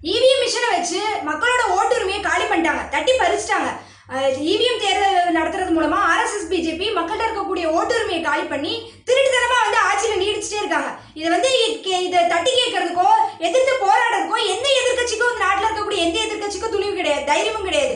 EVM மிஷினை வச்சு மக்களோட ஓட்டுரிமையை காலி பண்ணிட்டாங்க. தட்டி பறிச்சிட்டாங்க. இவிஎம் தேர்தல் நடத்துறது மூலமா ஆர்எஸ்எஸ் பிஜேபி மக்கள்கிட்ட இருக்கக்கூடிய ஓட்டுரிமையை காலி பண்ணி திருட்டுத்தனமா வந்து ஆட்சியில நீடிச்சுட்டே இருக்காங்க. இதை வந்து இதை தட்டி கேட்கறதுக்கோ எதிர்த்து போராடுறதுக்கோ எந்த எதிர்கட்சிக்கும் இந்த நாட்டில் இருக்கக்கூடிய எந்த எதிர்கட்சிக்கும் துணிவு கிடையாது தைரியமும் கிடையாது.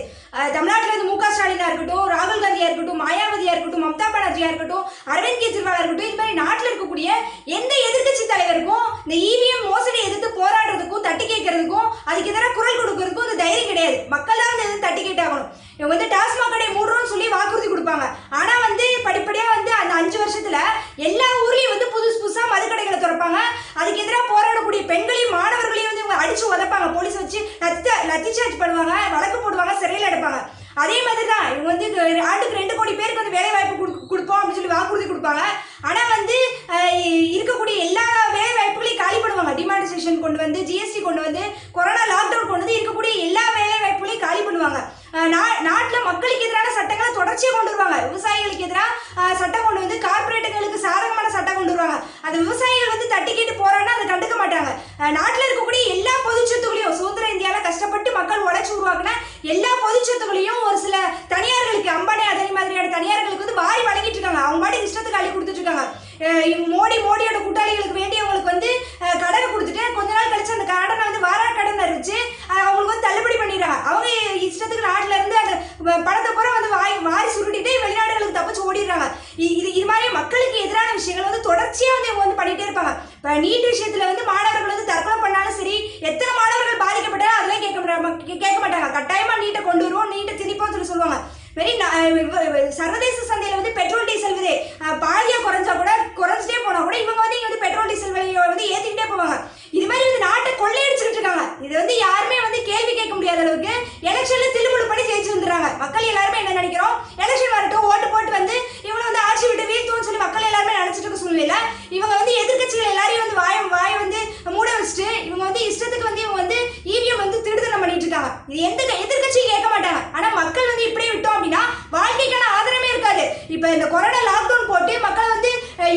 தமிழ்நாட்டில் இருந்து மு க. ஸ்டாலினா இருக்கட்டும் ராகுல் காந்தியா இருக்கட்டும் மாயாவதியா இருக்கட்டும் மம்தா பானர்ஜியா இருக்கட்டும் அரவிந்த் கெஜ்ரிவாலா இருக்கட்டும் இது மாதிரி நாட்டில் இருக்கக்கூடிய எந்த எதிர்க்கட்சி தலைவருக்கும் இந்த இவி மோசடி எதிர்த்து போராடுறதுக்கும் தட்டி கேட்கறதுக்கும் அதுக்கு எதிராக குரல் கொடுக்கறதுக்கும் இந்த தைரியம் கிடையாது மக்கள் தான் வந்து எதுவும் தட்டி கேட்டாகணும் இவங்க வந்து டாஸ்மாக் கடை மூடுறோம்னு சொல்லி வாக்குறுதி கொடுப்பாங்க ஆனா வந்து படிப்படியா வந்து அந்த அஞ்சு வருஷத்துல எல்லா ஊர்லயும் வந்து புதுசு புதுசா மதுக்கடைகளை திறப்பாங்க அதுக்கு எதிராக போராடக்கூடிய பெண்களையும் மாணவர்களையும் வந்து இவங்க அடிச்சு உதைப்பாங்க போலீஸ் வச்சு லத்தி லத்தி சார்ஜ் பண்ணுவாங்க வழக்கு போடுவாங்க சிறையில் எடுப்பாங்க அதே மாதிரி தான் இவங்க வந்து இது ஆண்டுக்கு ரெண்டு கோடி பேருக்கு வந்து வேலை வாய்ப்பு கொடு- கொடுப்போம் அப்படின்னு சொல்லி வாக்குறுதி கொடுப்பாங்க. ஆனால் வந்து இருக்கக்கூடிய எல்லா வேலை வாய்ப்புகளையும் காலி பண்ணுவாங்க. டிமானிசேஷன் கொண்டு வந்து ஜிஎஸ்டி கொண்டு வந்து கொரோனா லாக்டவுன் கொண்டு வந்து இருக்கக்கூடிய எல்லா வேலை வாய்ப்புகளையும் காலி பண்ணுவாங்க. நாட்டில் நா- மக்களுக்கு எதிரான சட்டங்களை தொடர்ச்சியாக கொண்டு வருவாங்க. விவசாயிகளுக்கு எதிராக சட்டம் கொண்டு வந்து கார்பரேட்டுகளுக்கு சாதகமான சட்டம் கொண்டு வருவாங்க. அது விவசாயிகள் வந்து தட்டி கேட்டு போறாங்கன்னா அதை கண்டுக்க மாட்டாங்க அஹ், நாட்டுல இருக்கக்கூடிய எல்லா பொதுச்சத்துகளையும் சுதந்திர இந்தியால கஷ்டப்பட்டு மக்கள் உழைச்சு உருவாக்குன எல்லா பொதுச்சத்துகளையும் ஒரு சில தனியார்களுக்கு அம்பானி அதனி மாதிரியான தனியார்களுக்கு வந்து வாரி வழங்கிட்டு இருக்காங்க அவங்க பாட்டு இஷ்டத்துக்கு அள்ளி கொடுத்துட்டு இருக்காங்க அஹ் இவங்க மோடி மோடியோட கூட்டாளிகளுக்கு வேண்டியவங்களுக்கு வந்து கடனை கொடுத்துட்டு கொஞ்ச நாள் கழிச்சு அந்த கடனை வந்து வாரா கடன் அறிவிச்சு அவங்களுக்கு வந்து தள்ளுபடி பண்ணிடுறாங்க. அவங்க இஷ்டத்துக்கு நாட்டுல இருந்து அந்த பணத்தை பூரா வந்து வாய் வாரி சுருட்டிட்டு வெளிநாடுகளுக்கு தப்பிச்சு ஓடிடுறாங்க. இது இது மாதிரி மக்களுக்கு எதிரான விஷயங்கள் வந்து தொடர்ச்சியா வந்து இவங்க வந்து பண்ணிட்டே இருப்பாங்க. இப்போ நீட் விஷயத்துல வந்து மாணவர்கள் வந்து தற்கொலை பண்ணாலும் சரி எத்தனை மாணவர்கள் பாதிக்கப்பட்டாலும் அதெல்லாம் கேட்க மாட்டாங்க. கேட்க மாட்டாங்க கட்டாயமா நீட்டை கொண்டு வருவோம் நீட்டை திணிப்போம் சொல்லி சொல்லுவாங்க. வெரி eh, சர்வதேச சந்தையில வந்து பெட்ரோல் டீசல் விதை பாதியாக பாதியா குறைஞ்சா கூட குறைஞ்சிட்டே போனா கூட இவங்க வந்து இங்க வந்து பெட்ரோல் டீசல் விலையை வந்து ஏத்திக்கிட்டே போவாங்க. இது மாதிரி வந்து நாட்டை கொள்ளையடிச்சுக்கிட்டு இருக்காங்க. இது வந்து யாருமே வந்து கேள்வி கேட்க முடியாத அளவுக்கு எலெக்ஷன்ல தில்லுமுழு பண்ணி ஜெயிச்சு வந்துடுறாங்க. மக்கள் எல்லாருமே என்ன நினைக்கிறோம்? எலெக்ஷன் வரட்டும் ஓட்டு போட்டு வந்து இவங்களை வந்து ஆட்சி விட்டு வீழ்த்துவோம்னு சொல்லி மக்கள் எல்லாருமே நினைச்சிட்டு இருக்க சூழ்நிலையில இவங்க வந்து எதிர்கட்சிகள் எல்லாரையும் வந்து வாய வாய வந்து மூட வச்சுட்டு இவங்க வந்து இஷ்டத்துக்கு வந்து இவங்க வந்து இவிஎம் வந்து திருடுதனம் பண்ணிட்டு இருக்காங்க. இது எந்த எதிர்க்கட்சியும் கேட்க மாட்டாங்க ஆனா மக்கள் வந்து இப்படியே விட்டோம் அப்படின்னா வாழ்க்கைக்கான ஆதாரமே இருக்காது இப்ப இந்த கொரோனா லாக்டவுன் போட்டு மக்கள் வந்து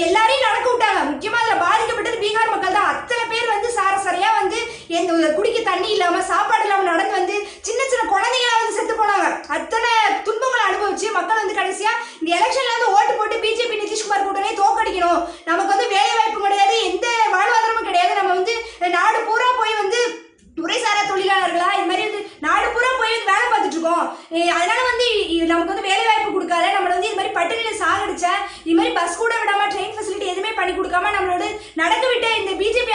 எல்லாரையும் நடக்க விட்டாங்க. முக்கியமா அதுல பாதிக்கப்பட்டது பீகார் மக்கள் தான். அத்தனை பேர் வந்து சாரசரையா வந்து எந்த குடிக்க தண்ணி இல்லாம சாப்பாடு இல்லாம நடந்து வந்து சின்ன சின்ன குழந்தைங்களா வந்து செத்து போனாங்க. அத்தனை துன்பங்களை அனுபவிச்சு மக்கள் வந்து கடைசியா இந்த எலெக்ஷன்ல வந்து ஓட்டு போட்டு பிஜேபி நிதிஷ்குமார் கூட்டணி தோக்கடிக்கணும் நமக்கு வந்து வேலை வாய்ப்பு கிடையாது. எந்த வாழ்வாதாரமும் கிடையாது. நம்ம வந்து நாடு பூரா போய் வந்து முறைசாரா தொழிலாளர்களா இது மாதிரி வந்து நாடு பூரா போய் வந்து வேலை பார்த்துட்டு இருக்கோம் ஏய், அதனால வந்து இது நமக்கு வந்து வேலை வாய்ப்பு கொடுக்காத நம்மள வந்து இது மாதிரி இது மாதிரி பஸ் கூட விடாம ட்ரெயின் ஃபெசிலிட்டி எதுவுமே பண்ணி கொடுக்காம நம்மளோட நடக்க விட்ட இந்த பிஜேபி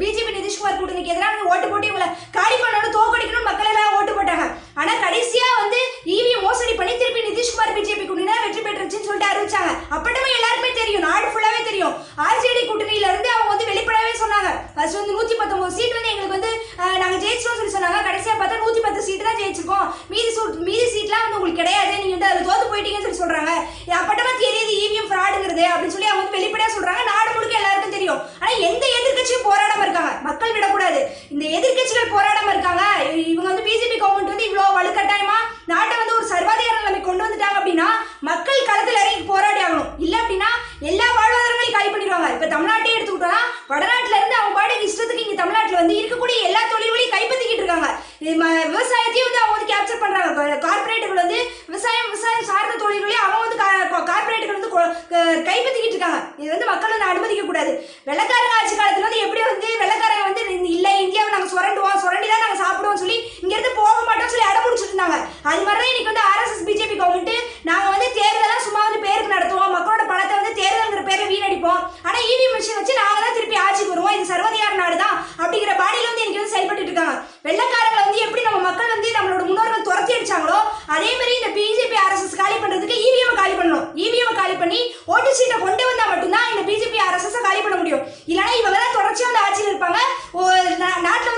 பிஜேபி நிதிஷ்குமார் கூட்டணிக்கு எதிராக ஓட்டு போட்டு இவங்களை காலி பண்ணணும் தோக்கடிக்கணும் மக்கள் எல்லாம் ஓட்டு போட்டாங்க. ஆனா கடைசியா வந்து இவி மோசடி பண்ணி திருப்பி நிதிஷ்குமார் பிஜேபி கூட்டணி வெற்றி பெற்றுச்சுன்னு சொல்லிட்டு அறிவிச்சாங்க. அப்பட்டமே எல்லாருமே தெரியும் நாடு ஃபுல்லாவே தெரியும். ஆர்ஜேடி கூட்டணியில இருந்து அவங்க வந்து வெளிப்படவே சொன்னாங்க. ஃபர்ஸ்ட் வந்து நூத்தி பத்தொன்பது சீட் வந்து எங்களுக்கு வந்து நாங்கள் நாங்க சொல்லி சொன்னாங்க. கடைசியா பார்த்தா நூத்தி பத்து சீட் தான் ஜெயிச்சிருக்கோம். மீதி சூட் மீதி சீட்லாம் வந்து உங்களுக்கு கிடையாது நீங்க வந்து அதுல தோத்து போயிட்டீங்கன்னு சொல்லி சொல்றாங்க இது அப்பட்டமா தெரியுது இவிஎம் ஃப்ராடுங்கிறது அப்படின்னு சொல்லி அவங்க வந்து வெளிப்படையா சொல்றாங்க. நாடு முழுக்க எல்லாருக்கும் தெரியும். ஆனா எந்த எதிர்க்கட்சியும் போராடாம இருக்காங்க. மக்கள் விடக்கூடாது. இந்த எதிர்கட்சிகள் போராடாம இருக்காங்க. இவங்க வந்து பிஜேபி கவர்மெண்ட் வந்து இவ்வளவு வலுக்கட்டாயமா நாட்டை வந்து ஒரு சர்வாதிகார நிலைமை கொண்டு வந்துட்டாங்க அப்படின்னா மக்கள் களத்துல இறங்கி போராடி ஆகணும். இல்ல அப்படின்னா எல்லா வாழ்வாதாரங்களையும் காலி பண்ணிடுவாங்க. இப்ப தமிழ்நாட்டையே எடுத்துக்கிட்டோம்னா வடநாட்டுல இருந்து அவங்க பாட்டுக்கு இஷ்டத்துக்கு இங்க தமிழ்நாட்டுல வந்து இருக்கக்கூடிய எல்லா தொழில்களையும் கைப்பற்றிக்கிட்டு இருக்காங்க. விவசாயத்தையும் வந்து அவங்க வந்து கேப்சர் பண்றாங்க கார்பரேட்டுகள் வந்து விவசாயம் விவசாயம் சார்ந்த தொழில்களையும் அவங்க வந்து கார்பரேட்டுகள் வந்து கொ- க- கைப்பற்றிக்கிட்டு இருக்காங்க இது வந்து மக்கள் வந்து அனுமதிக்க கூடாது. வெள்ளக்காரங்க ஆட்சி காலத்துல வந்து எப்படி வந்து வெள்ளக்காரங்க வந்து இல்லை இல்ல இந்தியாவை நாங்க சுரண்டுவோம் சுரண்டி தான் நாங்க சாப்பிடுவோம் சொல்லி இங்க இருந்து போக மாட்டோம் சொல்லி அடம் முடிச்சிட்டு இருந்தாங்க. அது மாதிரி தான் இன்னைக்கு வந்து ஆர்எஸ்எஸ் பிஜேபி கவர்மெண்ட் நாங்க வந்து தேர்தலாம் சும்மா வந்து பேருக்கு நடத்துவோம். மக்களோட பணத்தை வந்து தேர்தல்ங்கிற பேர்ல வீணடிப்போம். ஆனா இவி மிஷின் வச்சு நாங்க தான் திருப்பி ஆட்சிக்கு வருவோம். இது சர்வதிகார நாடு தான் அப்படிங்கிற பாடியில வந்து இன்னைக்கு வந்து செயல்பட்டு இருக்காங்க. வெள்ளக்கார வந்து எப்படி நம்ம மக்கள் வந்து நம்மளோட முன்னோர்கள் துரத்தி அடிச்சாங்களோ அதே மாதிரி இந்த பிஜேபி ஆர்எஸ்எஸ் காலி பண்றதுக்கு இவிஎம் காலி பண்ணணும் இவிஎம் காலி பண்ணி ஓட்டு சீட்டை கொண்டு வந்தா மட்டும்தான் இந்த பிஜேபி ஆர்எஸ்எஸ் காலி பண்ண முடியும் இல்லைன்னா இவங்க தான் தொடர்ச்சியா வந்து ஆட்சியில் இருப்பாங்க ஓ- நா- நாட்டுல